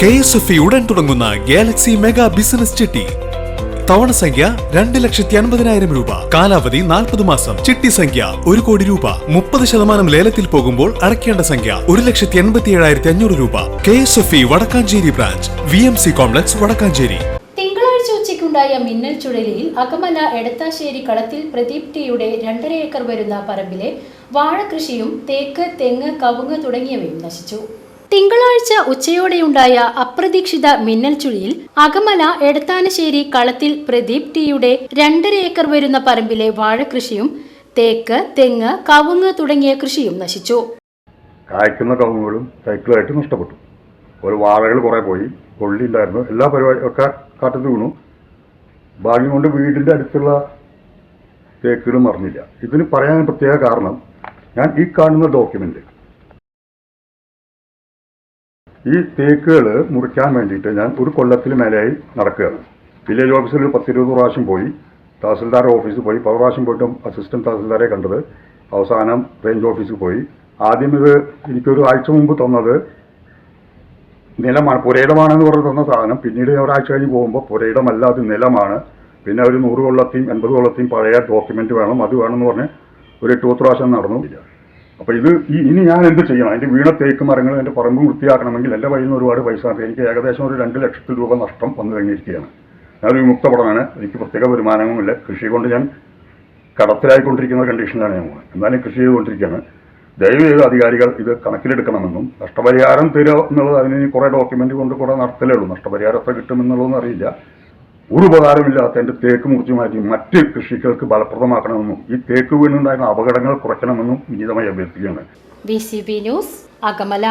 K S F ഉടൻ തുടങ്ങുന്ന Galaxy mega business ചിട്ടി. തവണ സംഖ്യ രണ്ട് ലക്ഷത്തി അൻപതിനായിരം രൂപ. കാലാവധി നാൽപ്പത് മാസം. ചിട്ടി സംഖ്യ ഒരു കോടി രൂപ. മുപ്പത് ശതമാനം ലേലത്തിൽ പോകുമ്പോൾ അടയ്ക്കേണ്ട സംഖ്യ ഒരു ലക്ഷത്തി എൺപത്തി ഏഴായിരത്തി അഞ്ഞൂറ് രൂപ. K S F E Vadakkanchery branch. V M C complex Vadakkanchery. തിങ്കളാഴ്ച ഉച്ചയ്ക്കുണ്ടായ മിന്നൽ ചുഴലിയിൽ അകമല എടത്താശ്ശേരി കളത്തിൽ പ്രദീപ് ടിയുടെ രണ്ടര ഏക്കർ വരുന്ന പറമ്പിലെ വാഴകൃഷിയും തേക്ക് തെങ്ങ് കവുങ്ങ് തുടങ്ങിയവയും നശിച്ചു. തിങ്കളാഴ്ച ഉച്ചയോടെയുണ്ടായ അപ്രതീക്ഷിത മിന്നൽ ചുഴിയിൽ അകമല എടത്താനശ്ശേരി കളത്തിൽ പ്രദീപ് ടിയുടെ രണ്ടര ഏക്കർ വരുന്ന പറമ്പിലെ വാഴകൃഷിയും തേക്ക് തെങ്ങ് കവുങ്ങ് തുടങ്ങിയ കൃഷിയും നശിച്ചു. കായ്ക്കുന്ന കവുങ്ങുകളും സൈക്കിളായിട്ട് നഷ്ടപ്പെട്ടു. ഒരു വാഴകൾ കുറെ പോയി കൊള്ളിയില്ലായിരുന്നു. എല്ലാ പരിപാടി ഒക്കെ കാട്ടത്ത് വീണു. ഭാഗ്യം കൊണ്ട് വീടിന്റെ അടുത്തുള്ള തേക്കുകളും മറിഞ്ഞില്ല. ഇതിന് പറയാൻ പ്രത്യേക കാരണം ഞാൻ ഈ കാണുന്ന ഡോക്യുമെന്റ് ഈ തേക്കുകൾ മുറിക്കാൻ വേണ്ടിയിട്ട് ഞാൻ ഒരു കൊല്ലത്തിൽ മേലെയായി നടക്കുകയാണ്. വില്ലേജ് ഓഫീസിൽ ഒരു പത്തിരുപത് പ്രാവശ്യം പോയി. തഹസിൽദാർ ഓഫീസിൽ പോയി. പല പ്രാവശ്യം പോയിട്ടും അസിസ്റ്റന്റ് തഹസിൽദാരെ കണ്ടത്. അവസാനം റേഞ്ച് ഓഫീസിൽ പോയി. ആദ്യം ഇത് എനിക്കൊരു ആഴ്ച മുമ്പ് തന്നത് നിലമാണ്. പുരയിടമാണെന്ന് പറഞ്ഞ് തന്ന സാധനം. പിന്നീട് ഒരാഴ്ച കഴിഞ്ഞ് പോകുമ്പോൾ പുരയിടമല്ല അത് നിലമാണ്. പിന്നെ ഒരു നൂറ് കൊള്ളത്തെയും എൺപത് കൊള്ളത്തെയും പഴയ ഡോക്യുമെന്റ് വേണം അത് വേണമെന്ന് പറഞ്ഞ് ഒരു എട്ട് പത്ത് പ്രാവശ്യം നടന്നു. അപ്പോൾ ഇത് ഇനി ഞാൻ എന്ത് ചെയ്യണം? അതിന്റെ വീണ തേക്ക് മരങ്ങൾ എന്റെ പറമ്പ് വൃത്തിയാക്കണമെങ്കിൽ എന്റെ കയ്യിൽ നിന്ന് ഒരുപാട് പൈസ. എനിക്ക് ഏകദേശം ഒരു രണ്ട് ലക്ഷത്തിൽ രൂപ നഷ്ടം വന്നു കഴിഞ്ഞിരിക്കുകയാണ്. ഞാനൊരു വിമുക്തപടമാണ്. എനിക്ക് പ്രത്യേക വരുമാനവുമില്ല. കൃഷി കൊണ്ട് ഞാൻ കടത്തിലായിക്കൊണ്ടിരിക്കുന്ന കണ്ടീഷനിലാണ് ഞാൻ എന്നാലും കൃഷി ചെയ്തുകൊണ്ടിരിക്കുകയാണ്. ദയവ് ചെയ്ത് അധികാരികൾ ഇത് കണക്കിലെടുക്കണമെന്നും നഷ്ടപരിഹാരം തരുക എന്നുള്ളത് അതിന് കുറെ ഡോക്യുമെന്റ് കൊണ്ട് കുറേ നടത്തലേ ഉള്ളൂ. നഷ്ടപരിഹാരം എത്ര കിട്ടുമെന്നുള്ളതൊന്നും അറിയില്ല. ഒരു ഉപകാരമില്ലാത്ത എന്റെ തേക്ക് മുറിച്ച് മാറ്റി മറ്റ് കൃഷികൾക്ക് ഫലപ്രദമാക്കണമെന്നും ഈ തേക്ക് വീണുണ്ടായിരുന്ന അപകടങ്ങൾ കുറയ്ക്കണമെന്നും വിനീതമായി അഭ്യർത്ഥിക്കുകയാണ്. B C B news Akamala